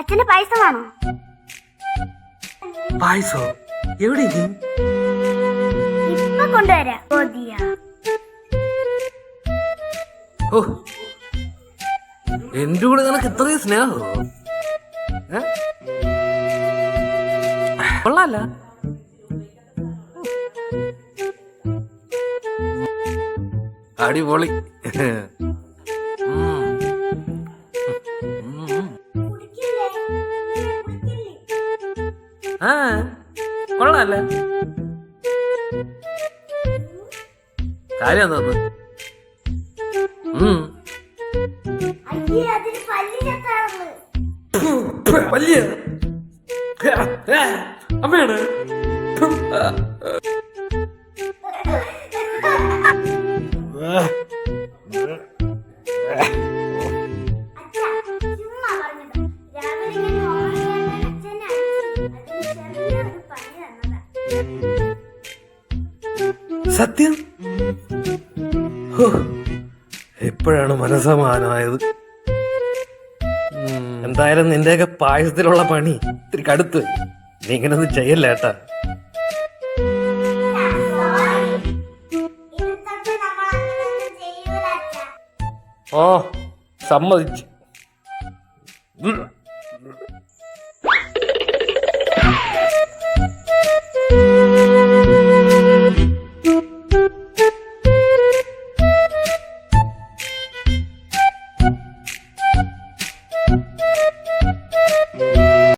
പായസമാണോ? പായസോ? എവിടെ ഇനി ഇപ്പൊ കൊണ്ടുവരാം. കൊതിയ. ഓ. എന്റെ കൂടെ നിനക്ക് ഇത്രയും സ്നേഹമോ? കൊള്ളാല്ല. അടിപൊളി. ആ കൊള്ളാല്ല? കാര്യം എന്താ ഉം. അയ്യേ അതിന് പല്ലിനത്താണെന്ന് വലിയ അമ്മയാണ് സത്യം? എപ്പോഴാണ് മനസമാനമായത് എന്തായാലും നിന്റെയൊക്കെ പായസത്തിലുള്ള പണി ഇത്തിരി കടുത്ത്. നീ ഇങ്ങനൊന്നും ചെയ്യല്ല ഏട്ടാ. ഓ സമ്മതിച്ചു.